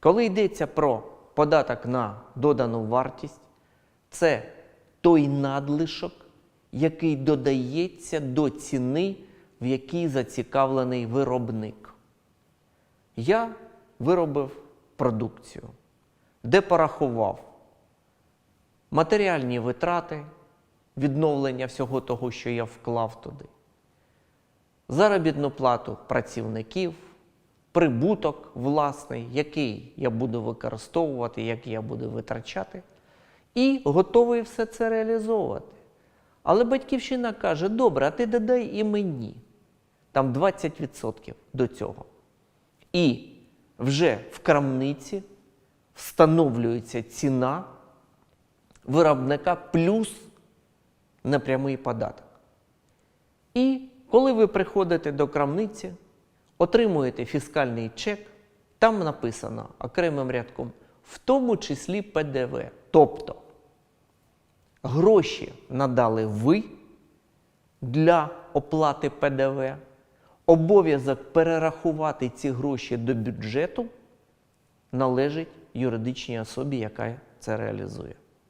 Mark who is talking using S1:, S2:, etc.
S1: Коли йдеться про податок на додану вартість, це той надлишок, який додається до ціни, в якій зацікавлений виробник. Я виробив продукцію, де порахував матеріальні витрати, відновлення всього того, що я вклав туди, заробітну плату працівників, прибуток власний, який я буду використовувати, який я буду витрачати, і готовий все це реалізовувати. Але батьківщина каже: добре, а ти додай і мені. Там 20% до цього. І вже в крамниці встановлюється ціна виробника плюс непрямий податок. І коли ви приходите до крамниці, отримуєте фіскальний чек, там написано окремим рядком, в тому числі ПДВ. Тобто гроші надали ви для оплати ПДВ, обов'язок перерахувати ці гроші до бюджету належить юридичній особі, яка це реалізує.